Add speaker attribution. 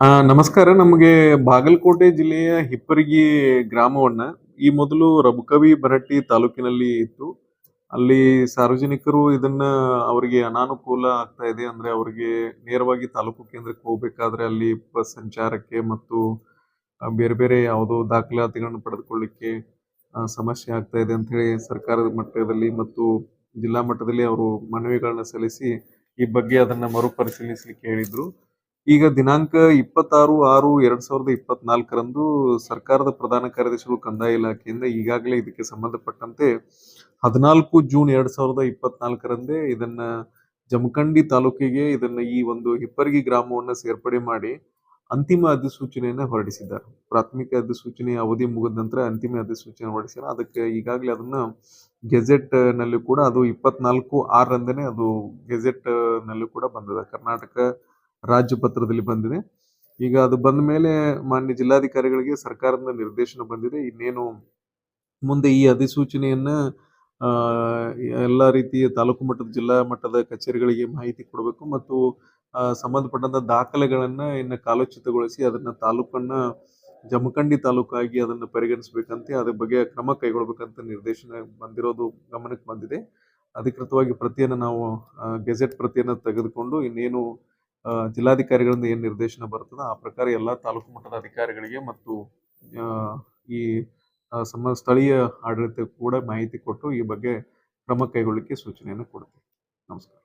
Speaker 1: ನಮಸ್ಕಾರ. ನಮಗೆ ಬಾಗಲಕೋಟೆ ಜಿಲ್ಲೆಯ ಹಿಪ್ಪರಗಿ ಗ್ರಾಮವನ್ನ ಈ ಮೊದಲು ರಬಕವಿ ಬರಟ್ಟಿ ತಾಲೂಕಿನಲ್ಲಿ ಇತ್ತು. ಅಲ್ಲಿ ಸಾರ್ವಜನಿಕರು ಇದನ್ನ ಅವರಿಗೆ ಅನಾನುಕೂಲ ಆಗ್ತಾ ಇದೆ ಅಂದ್ರೆ ಅವರಿಗೆ ನೇರವಾಗಿ ತಾಲೂಕು ಕೇಂದ್ರಕ್ಕೆ ಹೋಗ್ಬೇಕಾದ್ರೆ ಅಲ್ಲಿ ಬಸ್ ಸಂಚಾರಕ್ಕೆ ಮತ್ತು ಬೇರೆ ಬೇರೆ ಯಾವುದೋ ದಾಖಲಾತಿಗಳನ್ನು ಪಡೆದುಕೊಳ್ಳಿಕ್ಕೆ ಸಮಸ್ಯೆ ಆಗ್ತಾ ಇದೆ ಅಂತ ಹೇಳಿ ಸರ್ಕಾರದ ಮಟ್ಟದಲ್ಲಿ ಮತ್ತು ಜಿಲ್ಲಾ ಮಟ್ಟದಲ್ಲಿ ಅವರು ಮನವಿಗಳನ್ನ ಸಲ್ಲಿಸಿ ಈ ಬಗ್ಗೆ ಅದನ್ನ ಮರುಪರಿಶೀಲಿಸಲಿಕ್ಕೆ ಹೇಳಿದ್ರು. ಈಗ ದಿನಾಂಕ ಇಪ್ಪತ್ತಾರು, ಆರು, ಎರಡ್ ಸಾವಿರದ ಇಪ್ಪತ್ನಾಲ್ಕರಂದು ಸರ್ಕಾರದ ಪ್ರಧಾನ ಕಾರ್ಯದರ್ಶಿಗಳು ಕಂದಾಯ ಇಲಾಖೆಯಿಂದ ಈಗಾಗಲೇ ಇದಕ್ಕೆ ಸಂಬಂಧಪಟ್ಟಂತೆ ಹದಿನಾಲ್ಕು ಜೂನ್ ಎರಡ್ ಸಾವಿರದ ಇಪ್ಪತ್ನಾಲ್ಕರಂದೇ ಇದನ್ನ ಜಮಖಂಡಿ ತಾಲೂಕಿಗೆ ಇದನ್ನ ಈ ಒಂದು ಹಿಪ್ಪರಗಿ ಗ್ರಾಮವನ್ನ ಸೇರ್ಪಡೆ ಮಾಡಿ ಅಂತಿಮ ಅಧಿಸೂಚನೆಯನ್ನ ಹೊರಡಿಸಿದ್ದಾರೆ. ಪ್ರಾಥಮಿಕ ಅಧಿಸೂಚನೆಯ ಅವಧಿ ಮುಗಿದ ನಂತರ ಅಂತಿಮ ಅಧಿಸೂಚನೆ ಹೊರಡಿಸಿದ್ದಾರೆ. ಅದಕ್ಕೆ ಈಗಾಗಲೇ ಅದನ್ನ ಗೆಜೆಟ್ನಲ್ಲಿ ಕೂಡ ಅದು ಇಪ್ಪತ್ನಾಲ್ಕು ಆರರಂದನೇ ಅದು ಗೆಜೆಟ್ ನಲ್ಲೂ ಕೂಡ ಬಂದಿದೆ. ಕರ್ನಾಟಕ ರಾಜ್ಯ ಪತ್ರದಲ್ಲಿ ಬಂದಿದೆ. ಈಗ ಅದು ಬಂದ ಮೇಲೆ ಮಾನ್ಯ ಜಿಲ್ಲಾಧಿಕಾರಿಗಳಿಗೆ ಸರ್ಕಾರದಿಂದ ನಿರ್ದೇಶನ ಬಂದಿದೆ. ಇನ್ನೇನು ಮುಂದೆ ಈ ಅಧಿಸೂಚನೆಯನ್ನ ಎಲ್ಲ ರೀತಿಯ ತಾಲೂಕು ಮಟ್ಟದ, ಜಿಲ್ಲಾ ಮಟ್ಟದ ಕಚೇರಿಗಳಿಗೆ ಮಾಹಿತಿ ಕೊಡಬೇಕು ಮತ್ತು ಸಂಬಂಧಪಟ್ಟಂತ ದಾಖಲೆಗಳನ್ನ ಇನ್ನು ಕಾಲೋಚಿತಗೊಳಿಸಿ ಅದನ್ನ ತಾಲೂಕನ್ನ ಜಮಖಂಡಿ ತಾಲೂಕಾಗಿ ಅದನ್ನು ಪರಿಗಣಿಸಬೇಕಂತೆ, ಅದ್ರ ಬಗ್ಗೆ ಕ್ರಮ ಕೈಗೊಳ್ಬೇಕಂತ ನಿರ್ದೇಶನ ಬಂದಿರೋದು ಗಮನಕ್ಕೆ ಬಂದಿದೆ. ಅಧಿಕೃತವಾಗಿ ಪ್ರತಿಯನ್ನು ನಾವು ಗೆಜೆಟ್ ಪ್ರತಿಯನ್ನು ತೆಗೆದುಕೊಂಡು ಇನ್ನೇನು ಜಿಲ್ಲಾಧಿಕಾರಿಗಳಿಂದ ಏನು ನಿರ್ದೇಶನ ಬರ್ತದೆ ಆ ಪ್ರಕಾರ ಎಲ್ಲ ತಾಲೂಕು ಮಟ್ಟದ ಅಧಿಕಾರಿಗಳಿಗೆ ಮತ್ತು ಈ ಸಮ, ಸ್ಥಳೀಯ ಆಡಳಿತ ಕೂಡ ಮಾಹಿತಿ ಕೊಟ್ಟು ಈ ಬಗ್ಗೆ ಕ್ರಮ ಕೈಗೊಳ್ಳಿಕ್ಕೆ ಸೂಚನೆಯನ್ನು ಕೊಡ್ತೀವಿ. ನಮಸ್ಕಾರ.